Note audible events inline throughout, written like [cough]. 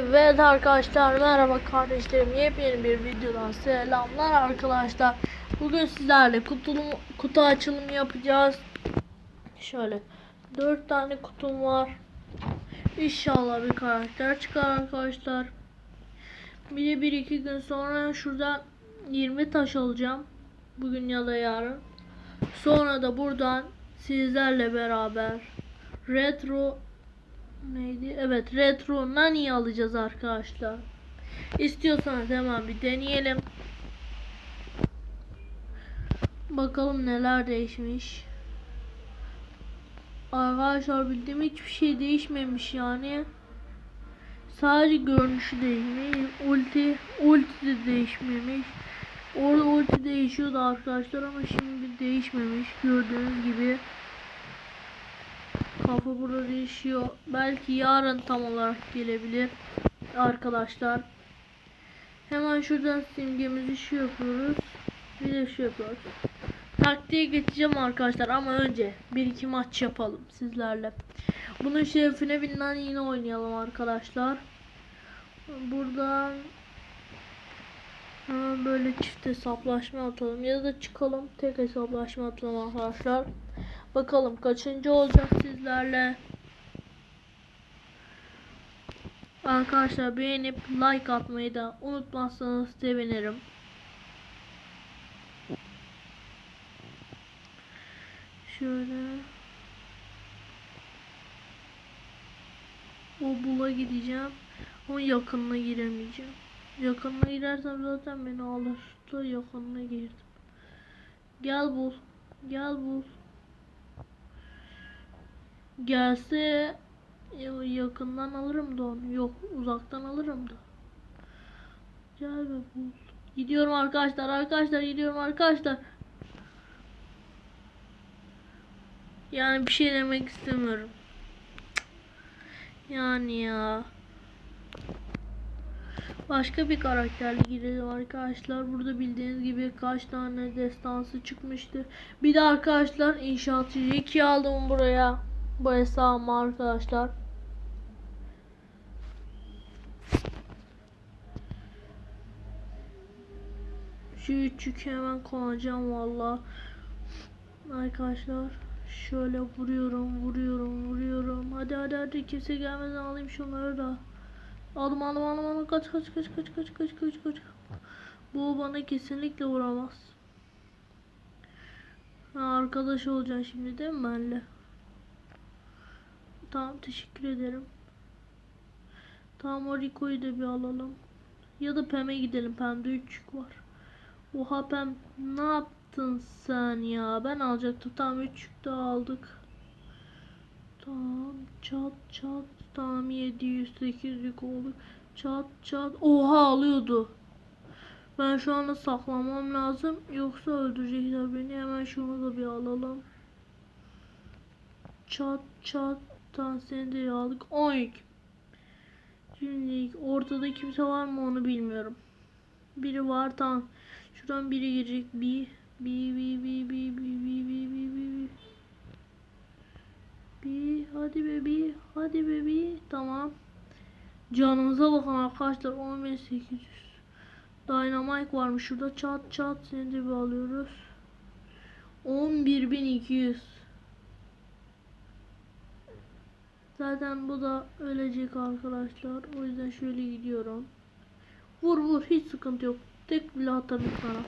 Evet arkadaşlar merhaba kardeşlerim. Yepyeni bir videodan selamlar arkadaşlar. Bugün sizlerle kutu, kutu açılımı yapacağız. Şöyle 4 tane kutum var. İnşallah bir karakter çıkar arkadaşlar. Bir de bir iki gün sonra şuradan 20 taş alacağım. Bugün ya da yarın. Sonra da buradan sizlerle beraber retro neydi? Evet retro nani alacağız arkadaşlar. İstiyorsanız hemen bir deneyelim. Bakalım neler değişmiş. Arkadaşlar bildiğim hiçbir şey değişmemiş yani. Sadece görünüşü değişmiş. Ulti, ulti de değişmemiş. Orada ulti değişiyordu arkadaşlar ama şimdi değişmemiş gördüğünüz gibi. Kafa burada değişiyor. Belki yarın tam olarak gelebilir arkadaşlar. Hemen şuradan simgemizi şu yapıyoruz. Bir de şu yapıyoruz. Taktiğe geçeceğim arkadaşlar ama önce bir iki maç yapalım sizlerle. Bunun şerefine binden yine oynayalım arkadaşlar. Buradan hemen böyle çift hesaplaşma atalım ya da çıkalım tek hesaplaşma atalım arkadaşlar. Bakalım kaçıncı olacak sizlerle. Arkadaşlar beğenip like atmayı da unutmazsanız sevinirim. Şöyle. O bula gideceğim. Ama yakınına giremeyeceğim. Yakınına girersem zaten beni alır. Da yakınına girdim. Gel bul. Gel bul. Gelse yakından alırım da onu. Yok uzaktan alırım da. Gel be bul. Gidiyorum arkadaşlar. Arkadaşlar gidiyorum arkadaşlar. Yani bir şey demek istemiyorum. Yani ya. Başka bir karakterle girelim arkadaşlar. Burada bildiğiniz gibi kaç tane destansı çıkmıştı. Bir de arkadaşlar inşaatçı 2 aldım buraya. Bu hesabım arkadaşlar. Şu üçlük hemen konacağım valla. Arkadaşlar şöyle vuruyorum vuruyorum vuruyorum. Hadi hadi hadi kimse gelmeden alayım şunları da. Aldım aldım aldım aldım kaç kaç kaç kaç kaç kaç kaç kaç. Bu bana kesinlikle vuramaz. Ha, arkadaş olacaksın şimdi değil mi benimle? Tamam teşekkür ederim. Tamam o Rico'yu da bir alalım. Ya da Pem'e gidelim. Pem'de 3 var. Oha Pem ne yaptın sen ya? Ben alacaktım. Tamam 3 daha aldık. Tamam çat çat. Tamam 700 800 oldu. Çat çat. Oha alıyordu. Ben şu anda saklamam lazım. Yoksa öldürecekler beni. Hemen şunu da bir alalım. Çat çat. Tamam seni de aldık. 12. Şimdi ortada kimse var mı onu bilmiyorum. Biri var tamam. Şuradan biri girecek. Bir. Bir bir bir bir bir bir bir bir bir bir. Bir hadi be bir hadi be bir tamam. Canımıza bakın arkadaşlar 10800. Dynamite varmış şurada çat çat seni de alıyoruz. 11200. Zaten bu da ölecek arkadaşlar. O yüzden şöyle gidiyorum. Vur vur hiç sıkıntı yok. Tek bile atarım sana.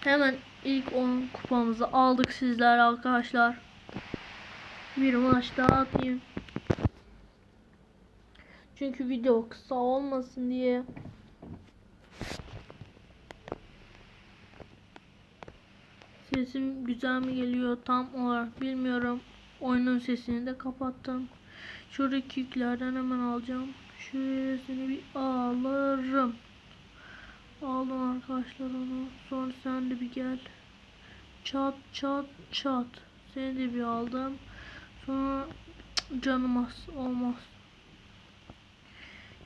Hemen ilk 10 kupamızı aldık sizler arkadaşlar. Bir maç daha atayım. Çünkü video kısa olmasın diye. Sesim güzel mi geliyor tam olarak bilmiyorum. Oyunun sesini de kapattım. Şuradaki yüklerden hemen alacağım. Şurasını bir alırım. Aldım arkadaşlar onu. Sonra sen de bir gel. Çat çat çat. Seni de bir aldım. Sonra canım az olmaz.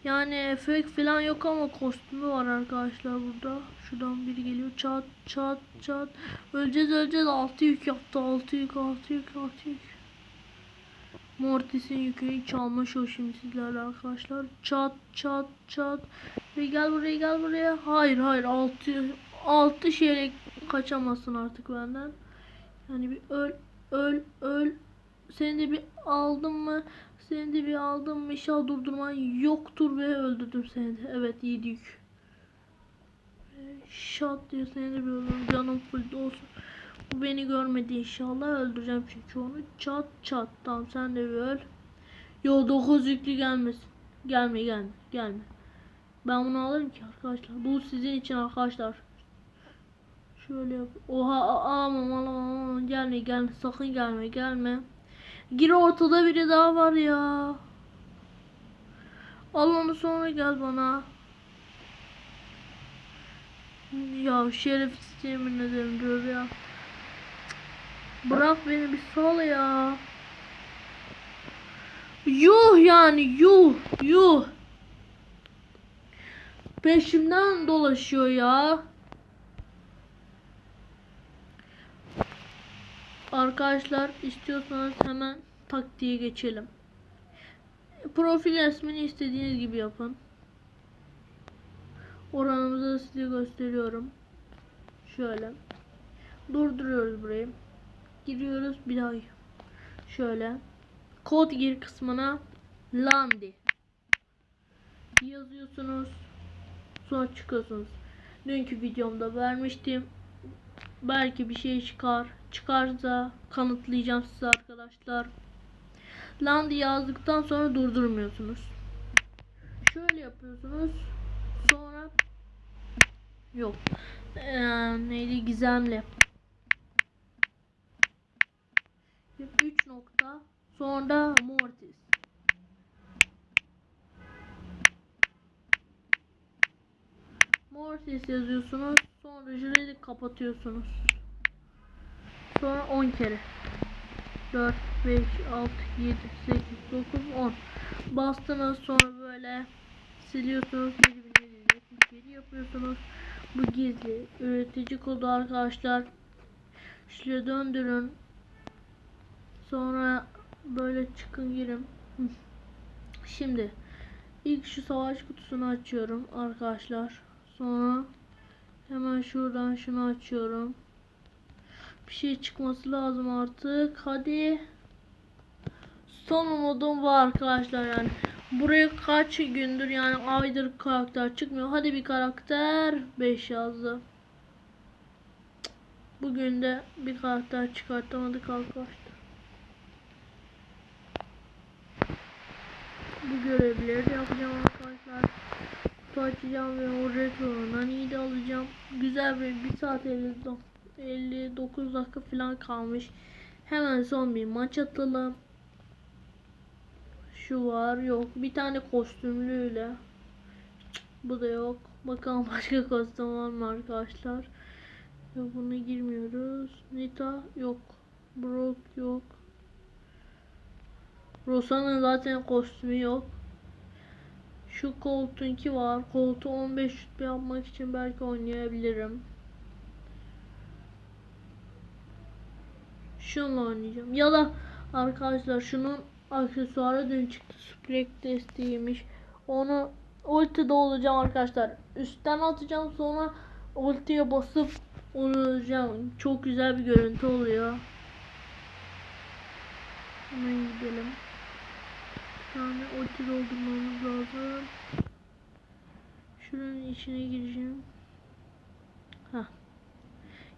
Yani efekt falan yok ama kostümü var arkadaşlar burada. Şuradan biri geliyor. Çat çat çat. Öleceğiz öleceğiz. 6 yük yaptı. 6 yük 6 yük 6 yük. Mortis'in yükünü çalma show şimdi sizlerle arkadaşlar. Çat çat çat. Ve gel buraya gel buraya. Hayır hayır altı altı şeye kaçamazsın artık benden. Yani bir öl öl öl. Seni de bir aldım mı? Seni de bir aldım mı? İnşallah durdurman yoktur ve öldürdüm seni de. Evet yedik. Şat diye seni de bir öldürdüm. Canım full olsun. Bu beni görmedi inşallah. Öldüreceğim çünkü onu. Çat çat. Tamam sen de öl. Yo 9 yüklü gelmesin. Gelme gelme gelme. Ben bunu alırım ki arkadaşlar. Bu sizin için arkadaşlar. Şöyle yap. Oha a- alamam alamam alamam. Gelme gelme sakın gelme gelme. Gir ortada biri daha var ya. Al onu sonra gel bana. Ya şerefsiz yemin ederim diyor ya. Bırak beni bir sal ya. Yuh yani yuh yuh. Peşimden dolaşıyor ya. Arkadaşlar istiyorsanız hemen taktiğe geçelim. Profil resmini istediğiniz gibi yapın. Oranımızı size gösteriyorum. Şöyle. Durduruyoruz burayı. Giriyoruz bir daha. Şöyle. Kod gir kısmına Landi yazıyorsunuz. Sonra çıkıyorsunuz. Dünkü videomda vermiştim. Belki bir şey çıkar. Çıkarsa kanıtlayacağım size arkadaşlar. Landi yazdıktan sonra durdurmuyorsunuz. Şöyle yapıyorsunuz. Sonra yok. Ee, neydi gizemli. 3 nokta. Sonra Mortis. Mortis yazıyorsunuz. Sonra jüriyi kapatıyorsunuz. Sonra 10 kere. 4, 5, 6, 7, 8, 9, 10. Bastınız sonra böyle siliyorsunuz. 7777 yapıyorsunuz. Bu gizli. Üretici kodu arkadaşlar. Şöyle döndürün. Sonra böyle çıkın girin. Hı. Şimdi ilk şu savaş kutusunu açıyorum arkadaşlar. Sonra hemen şuradan şunu açıyorum. Bir şey çıkması lazım artık. Hadi. Son umudum var arkadaşlar yani. Buraya kaç gündür yani aydır karakter çıkmıyor. Hadi bir karakter 5 yazdı. Bugün de bir karakter çıkartamadık arkadaşlar. Bu görevleri yapacağım arkadaşlar. Kutu açacağım ve o retro'dan iyi de alacağım. Güzel bir 1 saat 50, 59 dakika falan kalmış. Hemen son bir maç atalım. Şu var yok. Bir tane kostümlüyle. Bu da yok. Bakalım [laughs] başka kostüm var mı arkadaşlar. Yok buna girmiyoruz. Nita yok. Brock yok. Rosa'nın zaten kostümü yok. Şu koltuğunki var. Koltuğu 15 şut yapmak için belki oynayabilirim. Şunla oynayacağım. Ya da arkadaşlar şunun aksesuarı dün çıktı. Sprek desteğiymiş. Onu ultide olacağım arkadaşlar. Üstten atacağım sonra ultiye basıp onu öleceğim. Çok güzel bir görüntü oluyor. Hemen gidelim. Tane ulti doldurmamız lazım. Şuranın içine gireceğim. Ha.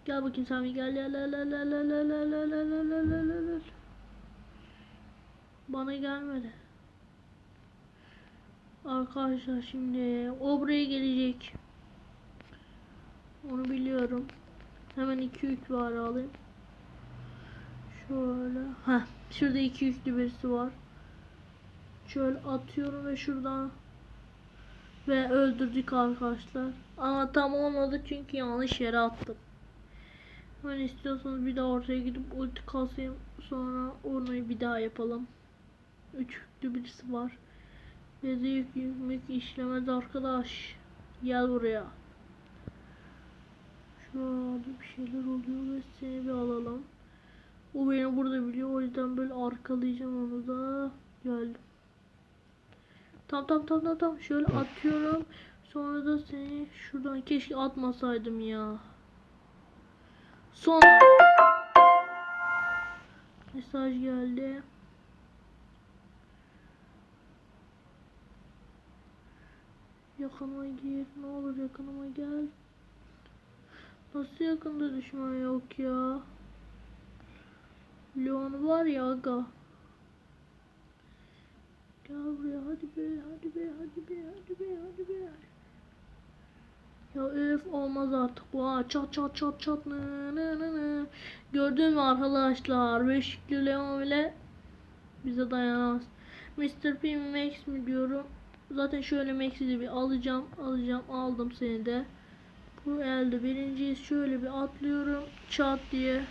Gel bakayım Sami gel gel gel gel gel gel gel gel gel gel gel gel gel gel. Bana gelmedi. Arkadaşlar şimdi o buraya gelecek. Onu biliyorum. Hemen iki yük var alayım. Şöyle. Ha, şurada iki yüklü birisi var. Şöyle atıyorum ve şuradan ve öldürdük arkadaşlar. Ama tam olmadı çünkü yanlış yere attım. Hani istiyorsanız bir daha ortaya gidip ulti kasayım sonra orayı bir daha yapalım. Üç yüklü birisi var. Bize yük yükmek işlemez arkadaş. Gel buraya. Şurada bir şeyler oluyor ve seni bir alalım. O beni burada biliyor. O yüzden böyle arkalayacağım onu da. Geldim. Tam tam tam tam tam. Şöyle atıyorum. Sonra da seni şuradan keşke atmasaydım ya. Son. Mesaj geldi. Yakınıma gir. Ne olur yakınıma gel. Nasıl yakında düşman yok ya? Leon var ya aga. Gel buraya hadi be hadi be hadi be hadi be hadi be. Ya öf olmaz artık ha çat çat çat çat nı nı nı nı. Gördün mü arkadaşlar Beşikli Leon bile bize dayanamaz. Mr. P Max mi diyorum. Zaten şöyle Max'i bir alacağım alacağım aldım seni de. Bu elde birinciyiz şöyle bir atlıyorum çat diye.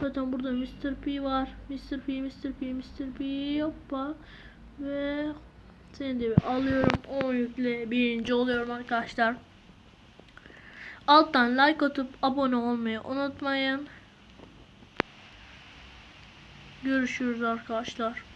Zaten burada Mr. P var. Mr. P, Mr. P, Mr. P hoppa. Ve seni de alıyorum. 10 yükle birinci oluyorum arkadaşlar. Alttan like atıp abone olmayı unutmayın. Görüşürüz arkadaşlar.